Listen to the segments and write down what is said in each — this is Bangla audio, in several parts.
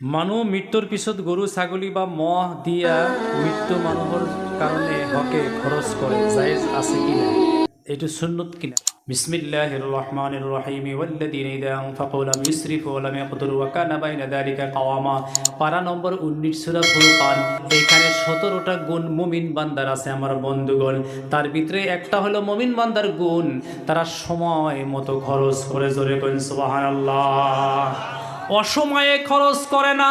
মানুহ মৃত্যুর পিছত গৰু, ছাগলী বা মহ দিয়া মৃত্যু মানুহৰ কাৰণে হকে খৰচ কৰে, জায়েজ আছে কিনা এইটো সুন্নত কিনা বিসমিল্লাহির রহমানির রহিম ওয়াল্লাযীনা ইযা আনফাকু লাম ইসরিফু ওয়া লাম ইয়াকতুরু ওয়া কানা বাইনা যালিকা কাওয়ামা। পারা নম্বর 19 সূরা ফুরকান এখানে 17টা গুণ মুমিন বান্দার আছে আমার বন্ধুগণ। তার ভিতরে একটা হলো মুমিন বান্দার গুণ, তারা সময় মতো খরচ করে, জোরে করেন সুবহানাল্লাহ। অসময়ে খরচ করে না,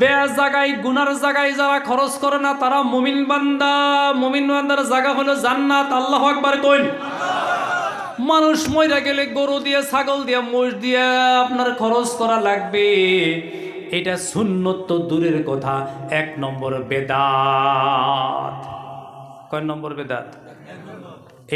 বেয়া জায়গায়, গুনার জায়গায় যারা খরচ করে না, তারা মুমিন বান্দা। মুমিন বান্দার জায়গা হলো জান্নাত, আল্লাহ আকবার কইন। মানুষ মইরা গেলে গরু দিয়ে, ছাগল দিয়ে, মোষ দিয়ে আপনার খরচ করা লাগবে। এটা সুন্নত তো দূরের কথা, এক নম্বর বেদাত। কয় নম্বর বেদাত?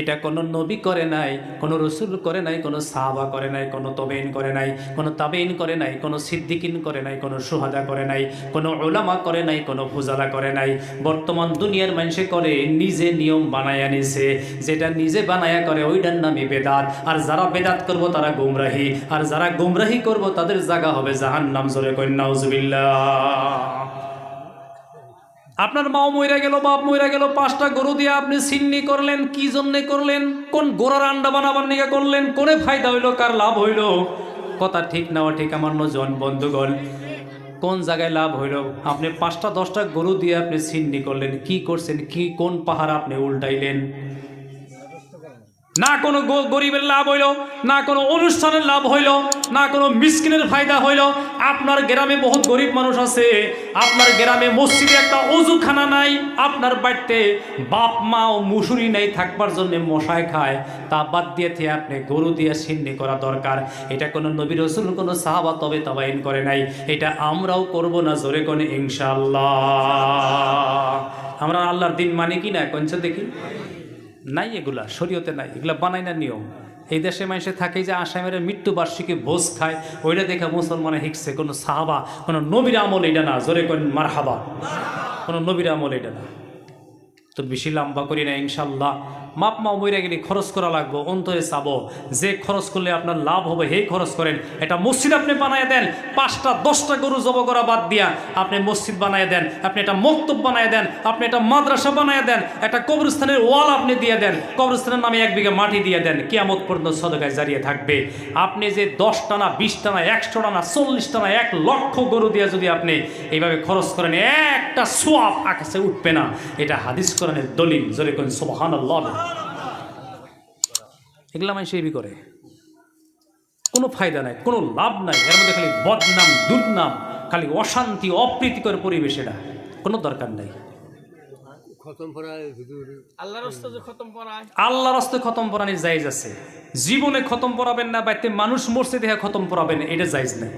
এটা কোনো নবী করে নাই, কোনো রসুল করে নাই, কোনো সাহাবা করে নাই, কোনো তবেইন করে নাই, কোনো তাবেইন করে নাই, কোনো সিদ্দিকিন করে নাই, কোনো সুহাদা করে নাই, কোনো ওলামা করে নাই, কোনো ফুজালা করে নাই। বর্তমান দুনিয়ার মানুষে করে, নিজে নিয়ম বানায়া নিছে যেটা নিজে বানায়া করে, ওইটার নামই বেদাত। আর যারা বেদাত করব, তারা গুমরাহি। আর যারা গুমরাহি করব, তাদের জায়গা হবে জাহান নাম জোরে কন্যাউজবিল্লা আপনার মাও মইরা গেল, বাপ মইরা গেল, পাঁচটা গরু দিয়ে আপনি সিন্নি করলেন, কি জন্যে করলেন? কোন গোড়ার আন্ডা বানাবার নিয়ে করলেন? কোনে ফায়দা হইল, কার লাভ হইল? কথা ঠিক নেওয়া ঠিক আমার নজন বন্ধুগণ, কোন জায়গায় লাভ হইল? আপনি পাঁচটা, দশটা গরু দিয়ে আপনি সিন্নি করলেন, কি করছেন? কি কোন পাহাড় আপনি উল্টাইলেন? না কোনো গরিবের লাভ হইল, না কোনো অনুষ্ঠানের লাভ হইল, না কোনো মিসকিনের ফায়দা হইল। আপনার গ্রামে বহুত গরিব মানুষ আছে, আপনার গ্রামে মসজিদে একটা অজুখানা নাই, আপনার বাড়িতে বাপ, মা ও মুসুরি নাই থাকবার জন্য মশায় খায়, তা বাদ দিয়ে থেকে আপনি গরু দিয়ে সিন্নি করা দরকার। এটা কোনো নবীর রসুল, কোনো সাহাবা তবে তবাইন করে নাই। এটা আমরাও করব না জোরে কোন ইনশাল্লাহ আমরা আল্লাহর দিন মানে কি না? কঞ্চ দেখি। নাই এগুলা, শরীয়তে নাই, এগুলা বানাই না নিয়ম। এই দেশে মানুষে থাকে যে আসামের মৃত্যুবার্ষিকী ভোজ খায়, ওইটা দেখে মুসলমানে হিকছে, কোনো সাহাবা, কোনো নবীর আমল এটা না, জোরে কোন মারহাবা। কোনো নবীর আমল এটা না। তো বেশি লম্বা করি না, ইনশাল্লাহ। মাপ মা মইরা গেলে খরচ করা লাগবো, অন্তরে চাবো। যে খরচ করলে আপনার লাভ হবে সেই খরচ করেন। এটা মসজিদ আপনি বানায় দেন, পাঁচটা, দশটা গরু জব করা বাদ দিয়া আপনি মসজিদ বানায় দেন, আপনি এটা মক্তব বানায় দেন, আপনি এটা মাদ্রাসা বানায় দেন, একটা কবরস্থানের ওয়াল আপনি দিয়ে দেন, কবরস্থানের নামে এক বিঘা মাটি দিয়ে দেন, কিয়ামত পর্যন্ত সদকায় জারিয়ে থাকবে। আপনি যে দশ টানা বিশ টানা একশো টানা চল্লিশ টানা এক লক্ষ গরু দিয়ে যদি আপনি এইভাবে খরচ করেন, একটা সোয়াব আকাশে উঠবে না। এটা হাদিস কোরআনের দলিল, জোরে কোন সোহান এগুলা মানুষ এবি করে। কোনো ফায়দা নাই কোনো লাভ নাই। এর মধ্যে খালি বদনাম দুর্নাম খালি অশান্তি অপ্রীতিকর পরিবেশ এটা। কোনো দরকার নাই। আল্লাহ রাস্তে খতম পরানির জায়েজ আছে। জীবনে খতম পড়াবেন না বাইতে মানুষ মরছে দেখে খতম পড়াবেন এটা জায়েজ নেই।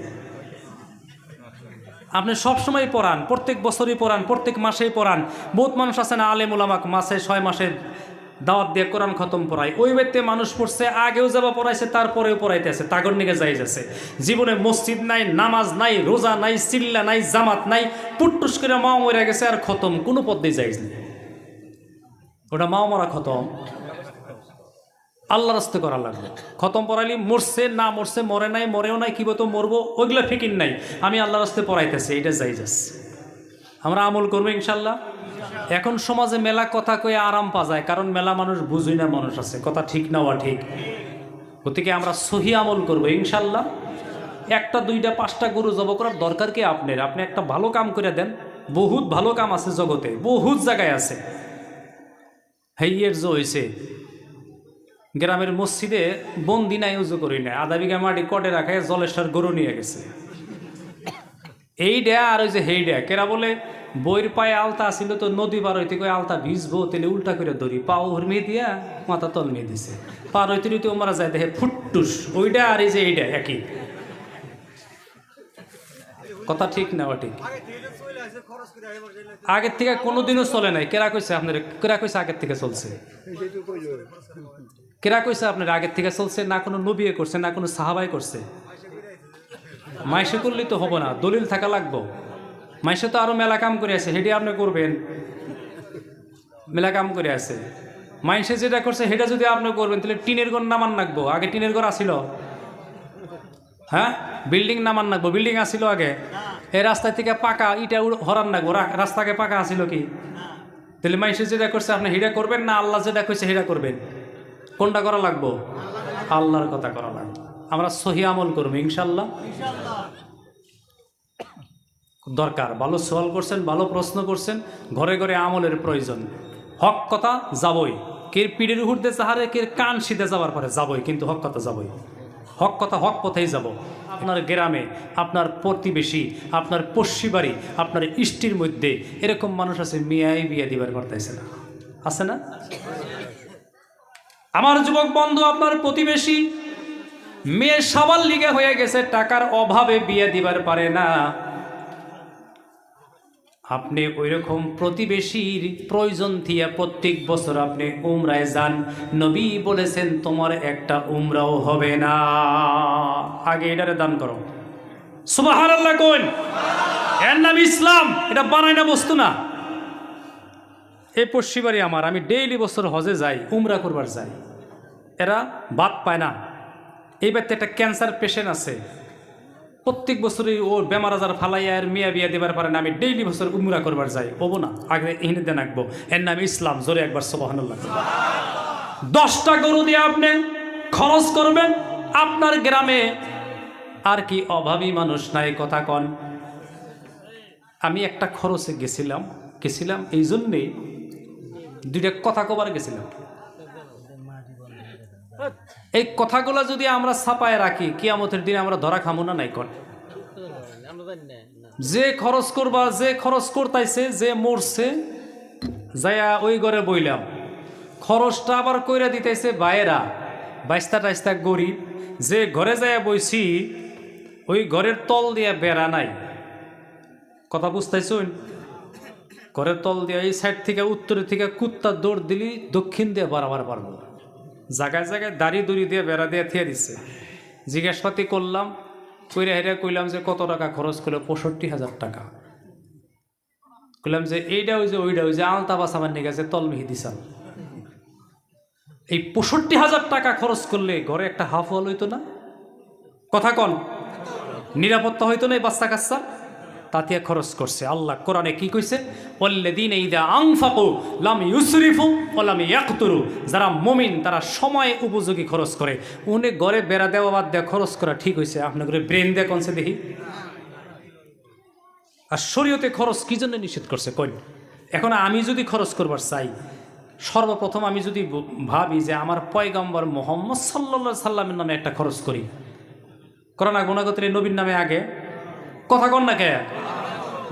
আপনি সবসময় পড়ান প্রত্যেক বছরই পড়ান প্রত্যেক মাসেই পড়ান। বহুত মানুষ আছে না আলেম উলামাক মাসে ছয় মাসে দাওয়াত দিয়ে কোরআন খতম পড়ায়। ওই ব্যক্তি মানুষ পড়ছে, আগেও যাবা পড়াইছে, তারপরেও পড়াইতে আছে, তাগর নিকে জায়েজ আছে জীবনে মসজিদ নাই, নামাজ নাই, রোজা নাই চিল্লা নাই, জামাত নাই, পুট্টুস করে মা মরে গেছে আর খতম, কোনো পদ্ধতি জায়েজ নেই। ওটা মাও মরা খতম। আল্লাহ রাস্তে করা লাগবে। খতম পড়াইলি, মরছে, না মরছে, মরে নাই, মরেও নাই, কি বলতো, মরবো, ওইগুলা ফিকির নাই। আমি আল্লাহ রাস্তে পড়াইতেছি এটা যাই যাস আমরা আমল করব ইনশাল্লাহ। এখন সমাজে মেলা কথা কয়ে আরাম পা যায়, কারণ মেলা মানুষ বুঝুই না মানুষ আছে, কথা ঠিক না ওয়া ঠিক। গতিকে আমরা সহি আমল করব ইনশাল্লাহ। একটা, দুইটা, পাঁচটা গরু জব করার দরকার কি আপনার? আপনি একটা ভালো কাম করে দেন, বহুত ভালো কাম আছে জগতে, বহুত জায়গায় আছে। হেইয়ের যে হয়েছে গ্রামের মসজিদে বন্দি নাই উজু করি না আধা বিঘা মাটি কটে রাখায় জলেশ্বর গরু নিয়ে গেছে। এই ড্যা আর ওই যে হেই ড্যা, কেরা বলে, বইয়ের পায়ে আলতা আসিল তো নদী পার হইতে কই আলতা ভিজবো, তেলে উল্টা করে ধরি পা হরমিয়ে দিয়া মাথা তল মেয়ে দিছে। পার হইতে হইতে মারা যায় দেখে ফুটটুস ওইটা আর এই যে এইটা একই। কথা ঠিক না ঠিক? আগের থেকে কোনোদিনও চলে নাই, কেরা কইছে আপনার, কেরা কইছে আগের থেকে চলছে? কেরা কইছে আপনার আগের থেকে চলছে, না কোনো নবিয়ে করছে, না কোনো সাহাবাই করছে? মাইসে করলে তো হব না, দলিল থাকা লাগবো। মাইসে তো আরও মেলা কাম করে আছে সেটি আপনি করবেন। মেলা কাম করে আছে। মাইসে যেটা করছে সেটা যদি আপনি করবেন, তাহলে টিনের ঘর নামান লাগবো আগে টিনের ঘর আসিল। হ্যাঁ? বিল্ডিং নামান লাগবো বিল্ডিং আসিল আগে। এই রাস্তা থেকে পাকা ইটা হরান রা- রাস্তাকে পাকা আসিল কি? তাহলে মাইসে যেটা করছে, আপনি হিরা করবেন না? আল্লাহ যেটা করছে হিরা করবেন। কোনটা করা লাগবো? আল্লাহর কথা করা লাগবে। আমরা সহি আমল করব, ইনশাল্লাহ। দরকার, ভালো সওয়াল করছেন, ভালো প্রশ্ন করছেন, ঘরে ঘরে আমলের প্রয়োজন। হক কথা যাবই। কে পিঠের উহুরতে চাহারে কে কান শীতে যাওয়ার পরে যাবই, কিন্তু হক কথা যাবই। হক কথা হক পথেই যাব। আপনার গ্রামে, আপনার প্রতিবেশী, আপনার পশ্চি বাড়ি আপনার ইষ্টির মধ্যে এরকম মানুষ আছে, মিয়াই বিয়ে দিবার পারতেছে না। আছে না? আমার যুবক বন্ধু, আপনার প্রতিবেশী মেয়ে সবার লিগে হয়ে গেছে, টাকার অভাবে বিয়ে দিবার পারে না। আপনি ওই রকম প্রতিবেশীর প্রয়োজন থিয়া প্রত্যেক বছর আপনি উমরায় যান। নবী বলেছেন, তোমার একটা উমরাও হবে না। আগে এটারে দান করো। সুবাহার আল্লাহ কোন? এর নাম ইসলাম। এটা বানায় না বস্তু না। এই পশ্চিমারি আমার। আমি ডেইলি বছর হজে যাই, উমরা করবার যাই। এরা বাদ পায় না। এই বাড়িতে একটা ক্যান্সার পেশেন্ট আছে। প্রত্যেক বছরই ও বেমার আজার ফালাইয়া আর মিয়া বিয়া দেবার পারে না, আমি ডেইলি বছর উমরা করবার যাই। ওবো না আগে এখানে দেন আঁকবো এর নাম ইসলাম, জোরে একবার সবাহানুল্লাহ। দশটা গরু দিয়ে আপনি খরচ করবেন, আপনার গ্রামে আর কি অভাবী মানুষ নাই, কথা কন। আমি একটা খরচে গেছিলাম গেছিলাম, এই জন্যেই দুইটা কথা কবার গেছিলাম। এই কথাগুলো যদি আমরা ছাপায় রাখি, কিয়ামতের দিনে আমরা ধরা খামো না নাই না যে খরচ করবা, যে খরচ করতাইছে, যে মরছে, যায়া ওই ঘরে বইলাম। খরচটা আবার কইরা দিতেছে বাইরা বাইস্তা টাইস্তা গরিব, যে ঘরে যাইয়া বইছি, ওই ঘরের তল দিয়া বেড়া নাই। কথা বুঝতেছুন ঘরের তল দিয়া এই সাইড থেকে উত্তরের থেকে কুত্তা দৌড় দিলি, দক্ষিণ দিয়ে বাড়াবার পারব জায়গায় জায়গায় দাড়ি দড়ি দিয়ে বেড়া দিয়ে থিয়ে দিচ্ছে জিজ্ঞাসাপাতি করলাম, কইরা হেরে কইলাম যে কত টাকা খরচ করল? পঁয়ষট্টি হাজার টাকা। কইলাম যে এইটা ওই যে ওইটা ওই যে আলতা বাস আমার নিয়ে গেছে তলমিহি দিছাল এই পঁয়ষট্টি হাজার টাকা খরচ করলে ঘরে একটা হাফ হল হইতো না? কথা কন, নিরাপত্তা হইতো না এই বাচ্চা কাচ্চা তাতিয়া খরচ করছে। আল্লাহ কোরআনে কি কইছে? দিন ইদা আংফাকু লাম ইউসরিফু ওলাম ইয়াকতুরু। যারা মমিন, তারা সময় উপযোগী খরচ করে। উনি ঘরে বেড়া দেওয়া বাদ দেওয়া খরচ করা ঠিক হয়েছে ঘরে ব্রেন দেয়া কনছে দেখি। আর শরীয়তে খরচ কি জন্য নিষেধ করছে কই এখন আমি যদি খরচ করবার চাই, সর্বপ্রথম আমি যদি ভাবি যে আমার পয়গম্বর মোহাম্মদ সাল্লা সাল্লামের নামে একটা খরচ করি। করোনা গুণাগতের নবীর নামে আগে কথা কন না কে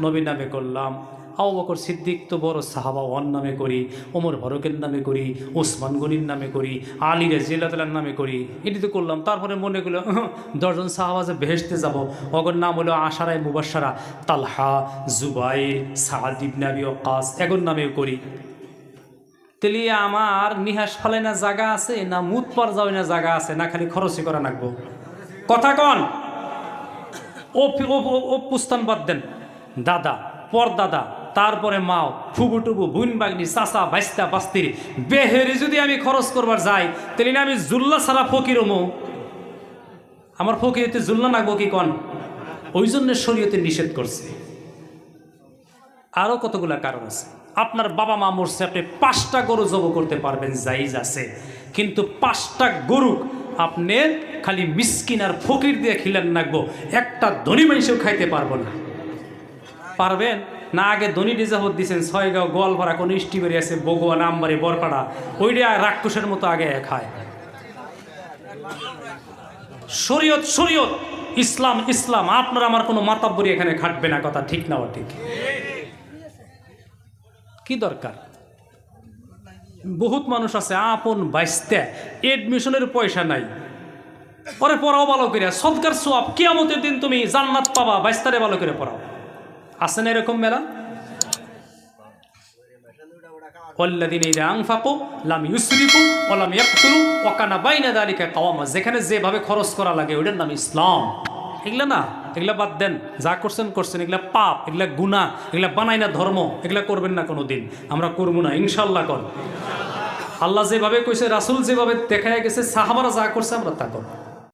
নবীর নামে করলাম আবু বকর সিদ্দিক তো বড় সাহাবা ওয়ান নামে করি ওমর ভরকের নামে করি ওসমান গনির নামে করি আলী রাজিয়াল্লাহ নামে করি এটি তো করলাম। তারপরে মনে করল "উহ, দশজন সাহাবা যে বেহেসতে যাব। অগর নাম হলো আশারায় মুবাসারা তালহা জুবাইর সাহাদ ইবনে আবি ওয়াক্কাস এগর নামেও করি। তেলি আমার নিহাস ফালে না জায়গা আছে না মুত পার যাওয়া না জায়গা আছে না খালি খরচই করা নাকবো কথা কন। ও পুস্তান বাদ দেন। দাদা, পরদাদা, তারপরে মাও, ফুবু টুবু বুন বাগনি, চাচা বাইস্তা বাস্তির। বেহেরে যদি আমি খরচ করবার যাই, তাহলে না আমি জুল্লা ছাড়া ফকির মো আমার ফকিরতে জুল্লা নাগবো কি কন? ওই জন্য শরীয়তে নিষেধ করছে। আরও কতগুলা কারণ আছে। আপনার বাবা মা মরছে, আপনি পাঁচটা গরু জব করতে পারবেন জাইজ আছে। কিন্তু পাঁচটা গরু আপনি খালি মিসকিন আর ফকির দিয়ে খিলেন নাকবো একটা ধনী মানুষও খাইতে পারব না। পারবেন? না, আগে ধনী রিজার্ভ দিয়েছেন ছয়গাঁও গোয়ালপাড়া কোনো স্টিবারি আছে, বগুয়া, নামবাড়ি, বরপাড়া। ওইটা রাক্ষসের মতো আগে খায় শরীয়ত শরীয়ত! ইসলাম ইসলাম! আপনার আমার কোনো মাতাব্বরি এখানে খাটবে না, কথা ঠিক না ও ঠিক। কি দরকার? বহুত মানুষ আছে, আপন বাইস্তে এডমিশনের পয়সা নাই। পরে পড়াও ভালো করে সদকার সোয়াব কেয়ামতের দিন তুমি জান্নাত পাবা বাইস্তারে ভালো করে পড়াও। আছে না এরকম মেলা? যেখানে যেভাবে খরচ করা লাগে, ওইটার নাম ইসলাম। এগুলা না, এগুলা বাদ দেন। যা করছেন করছেন। এগুলা পাপ, এগুলা গুণা এগুলা বানাই না ধর্ম, এগুলা করবেন না কোনো দিন আমরা করব না ইনশাল্লাহ কর। আল্লাহ যেভাবে কইছে, রাসুল যেভাবে দেখায় গেছে, সাহাবারা যা করছে, আমরা তা করব